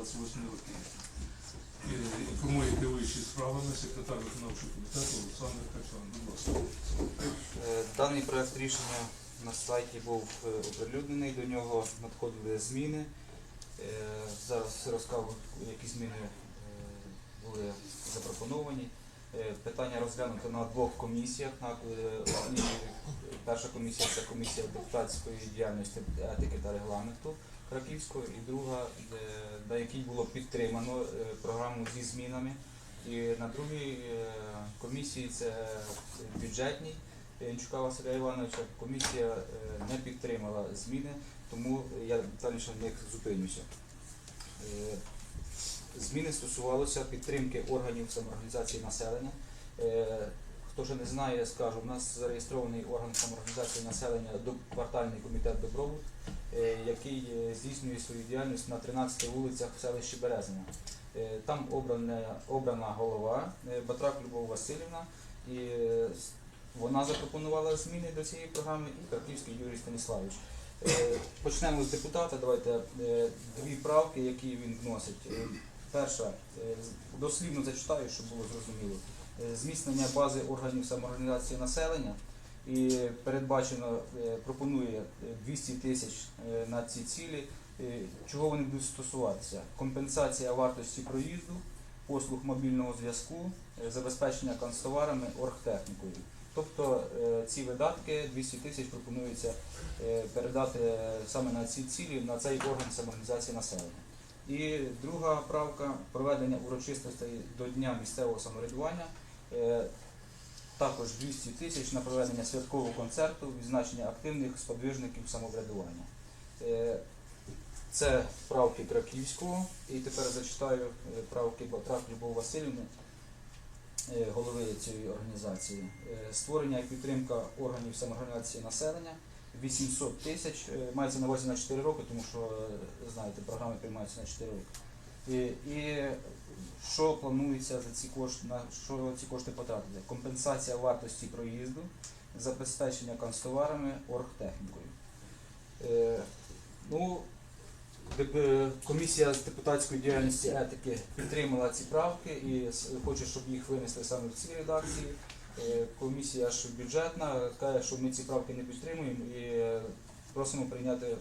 28 років. Інформує керуючий справами секретар виконавчого комітету Олександр Качан. Будь ласка. Е, Даний проект рішення на сайті був е, оприлюднений, до нього надходили зміни. Е, Зараз розкажу, які зміни були запропоновані. Питання розглянуто на двох комісіях. Перша комісія це комісія депутатської діяльності, етики та регламенту Краківської, і друга, на якій було підтримано е, програму зі змінами. І на другій е, комісії це бюджетній Янчука Василя Івановича. Комісія е, не підтримала зміни, тому я детальніше в них зупинюся. Зміни стосувалися підтримки органів самоорганізації населення. Хто ще не знає, я скажу, у нас зареєстрований орган самоорганізації населення квартальний комітет Добробут, е, який е, здійснює свою діяльність на 13 вулицях в селищі Березина. Е, Там обрана, обрана голова Батрак Любов Васильівна, і вона запропонувала зміни до цієї програми, і Краківський Юрій Станіславович. Почнемо з депутата. Давайте дві правки, які він вносить. Перша, дослівно зачитаю, щоб було зрозуміло. Е, Зміцнення бази органів самоорганізації населення і передбачено, е, пропонує е, 200 тисяч е, на ці цілі. Чого вони будуть стосуватися? Компенсація вартості проїзду, послуг мобільного зв'язку, забезпечення канцтоварами, оргтехнікою. Тобто ці видатки 200 тисяч пропонується передати саме на ці цілі, на цей орган самоорганізації населення. І друга правка проведення урочистостей до Дня місцевого самоврядування. Е, Також 200 тисяч на проведення святкового концерту, відзначення активних сподвижників самоврядування. Е, Це правки Краківського. І тепер зачитаю е, правки Батрак Любов Васильівни, голови цієї організації. Створення і підтримка органів самоорганізації населення 800 тисяч. Мається на увазі на 4 роки, тому що, знаєте, програми приймаються на 4 роки. І що планується за ці кошти, на що ці кошти потратити? Компенсація вартості проїзду, забезпечення канцтоварами, оргтехнікою. Е, ну, е, комісія з депутатської діяльності етики підтримала ці правки і хоче, щоб їх винесли саме в цій редакції. Е, комісія ж бюджетна каже, що ми ці правки не підтримуємо і е, просимо прийняти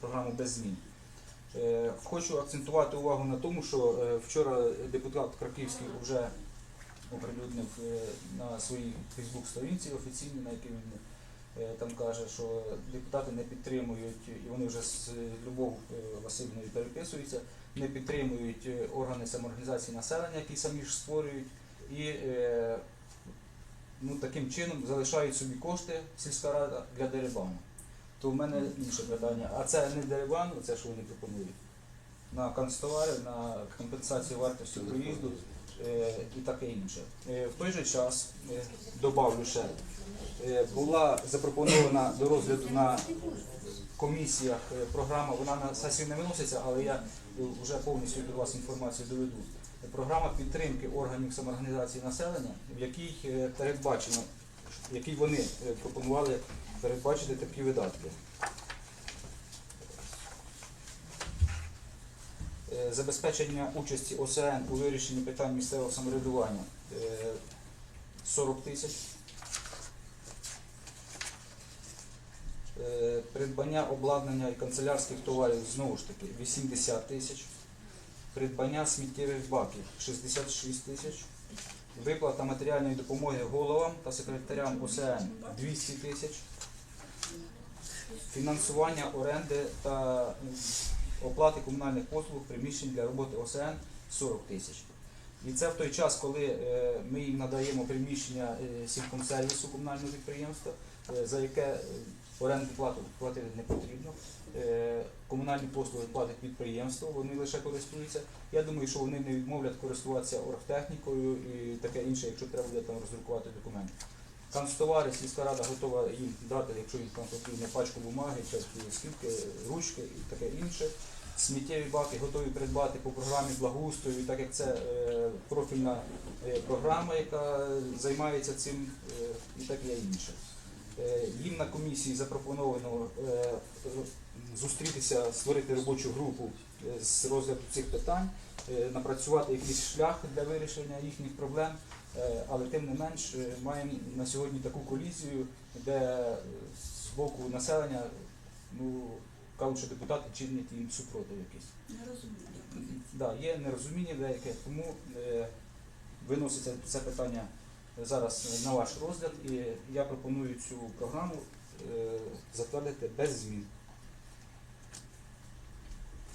програму без змін. Е, Хочу акцентувати увагу на тому, що е, вчора депутат Краківський вже оприлюднив е, на своїй Фейсбук-сторінці офіційній, на якій він там каже, що депутати не підтримують, і вони вже з Любов Васильівною переписуються, не підтримують органи самоорганізації населення, які самі ж створюють, і ну, таким чином залишають собі кошти сільська рада для дерибану. То в мене інше питання. А це не дерибан, це що вони пропонують? На канцтовари, на компенсацію вартості проїзду е, і таке інше. Е, в той же час, е, добавлю ще, е, була запропонована до розгляду на комісіях е, програма, вона на сесію не виноситься, але я вже повністю до вас інформацію доведу. Програма підтримки органів самоорганізації населення, в якій е, передбачено, якій вони е, пропонували передбачити такі видатки. Е, Забезпечення участі ОСН у вирішенні питань місцевого самоврядування е, 40 тисяч. Е, Придбання обладнання і канцелярських товарів знову ж таки 80 тисяч. Придбання сміттєвих баків 66 тисяч. Виплата матеріальної допомоги головам та секретарям ОСН 200 тисяч. Фінансування оренди та оплати комунальних послуг приміщень для роботи ОСН 40 тисяч. І це в той час, коли е, ми їм надаємо приміщення е, сількомсервісу комунального підприємства, е, за яке оренду плату платити не потрібно. Комунальні послуги платить підприємство, вони лише користуються. Я думаю, що вони не відмовлять користуватися оргтехнікою і таке інше, якщо треба буде там роздрукувати документи. Канцтовари сільська рада готова їм дати, якщо їм там потрібно пачку бумаги, чи скільки, ручки і таке інше. Сміттєві баки готові придбати по програмі благоустрою, так як це е, профільна е, програма, яка займається цим е, і таке інше. Е, Їм на комісії запропоновано е, е, зустрітися, створити робочу групу е, з розгляду цих питань, е, напрацювати якийсь шлях для вирішення їхніх проблем. Е, Але тим не менш е, маємо на сьогодні таку колізію, де з боку населення ну, кажуть, що депутати чинять їм супротив якийсь. Не розумію. Да, є нерозуміння деяке, тому е, виноситься це питання зараз на ваш розгляд, і я пропоную цю програму е, затвердити без змін.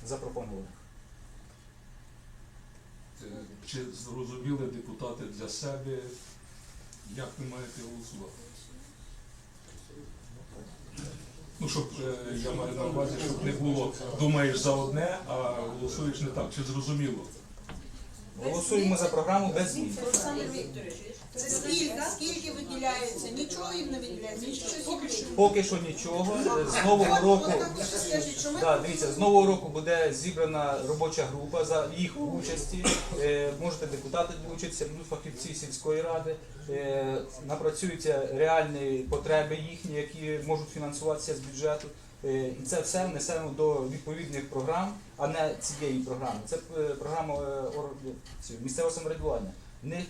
Запропонованих. Чи зрозуміли депутати для себе, як ви маєте голосувати? Ну, щоб е, я маю на увазі, щоб не було думаєш за одне, а голосуєш не так. Чи зрозуміло? Голосуємо за програму без змін. Олександр Вікторович, це скільки, скільки виділяється? Нічого їм не виділяється, більше. Поки що нічого. З нового року. скажіть, що ми Да, дивіться, з нового року буде зібрана робоча група за їх участі. Е, можете депутати долучитися, будуть фахівці сільської ради. Е, напрацюються реальні потреби їхні, які можуть фінансуватися з бюджету. Е, і це все внесемо до відповідних програм, а не цієї програми. Це е, програма е, місцевого самоврядування. В них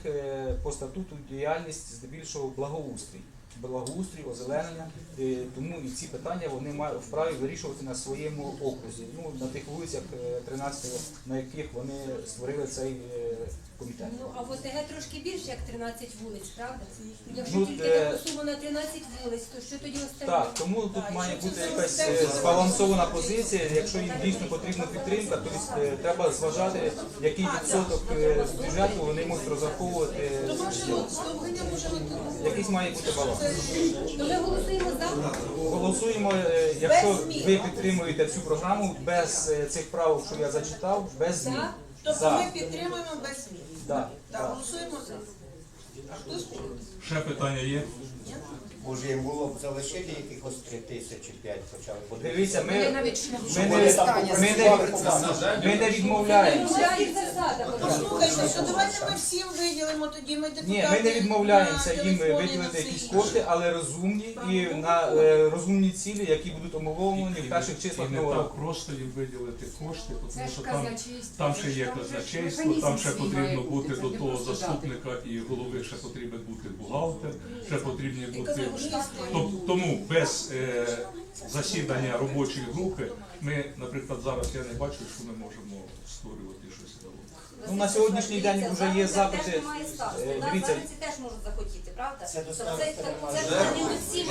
по статуту діяльність здебільшого благоустрій. Благоустрій, озеленення, Е, тому і ці питання вони мають вправі вирішувати на своєму окрузі. Ну на тих вулицях е, 13, на яких вони створили цей е, комітет. Ну, а в ОТГ трошки більше, як 13 вулиць, правда? Якщо Ну, тільки е, таку суму на 13 вулиць, то що тоді остальне? Так, тому тут Так, має бути якась е, збалансована позиція. Якщо їм дійсно потрібна підтримка, то е, треба зважати, який відсоток е, з бюджету вони можуть розраховувати. то можемо слухання можемо тут. Якийсь має бути баланс. То ми голосуємо за. Голосуємо, е, якщо Без змін. ви підтримуєте цю програму без е, цих правок, що я зачитав, без змін. За. Тобто За. ми підтримуємо без змін. Да, Так, да. голосуємо за. А хтось проти? Ще питання є? Може, їм було б залишити якихось три тисячі п'ять хоча б. Дивіться, ми, Вони навіть ми, не, ми, не, ми не відмовляємося. Послухайте, що давайте ми всім виділимо тоді, ми депутати. Ні, ми не відмовляємося на їм виділити якісь кошти, але розумні і на е, розумні цілі, які будуть умовлені в перших І числах не нового так року. просто їм виділити кошти, тому що там, там ще є казначейство, там ще потрібно бути до того заступника і голови, ще потрібен бути бухгалтер, ще потрібні бути. Тоб- Тому без е, засідання робочої групи ми, наприклад, зараз я не бачу, що ми можемо створювати щось нове. Ну, на сьогоднішній день вже є запити. Е, Дивіться. Зараз теж можуть захотіти, правда? Це Тобто достатньо це, немає. це, це не всі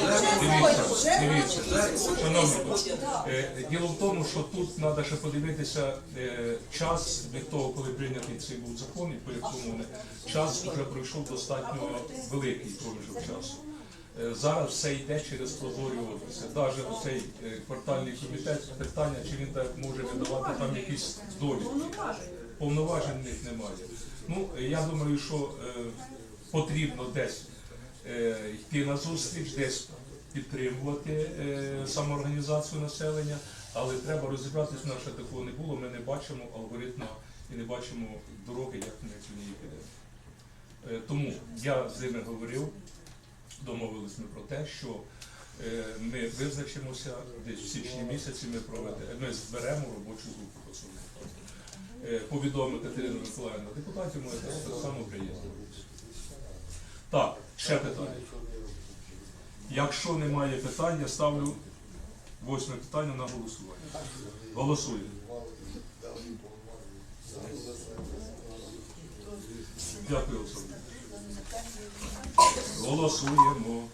Дивіться, дивіться, шановні, е, діло в тому, що тут треба ще подивитися е, час від того, коли прийнятий цей був закон, і по якому не час вже пройшов достатньо великий проміжок часу. Е, Зараз все йде через прозорі офіси. Навіть цей е, квартальний комітет питання, чи він так може видавати там якісь долі. Повноважень в них немає. Ну, я думаю, що е, потрібно десь йти на зустріч, десь підтримувати самоорганізацію населення, але треба розібратися, на що такого не було. Ми не бачимо алгоритму і не бачимо дороги, як ми до неї підемо. Тому я з ними говорив, домовились ми про те, що е, ми визначимося десь в січні місяці. Ми проведемо, ми зберемо робочу групу по цьому. Е, Повідомити Катерину Миколаївну депутатів можете так само приєднуватися. Так, ще питання. Якщо немає питань, я ставлю восьме питання на голосування. Голосуємо. Дякую, Олександр. 俄罗斯面膜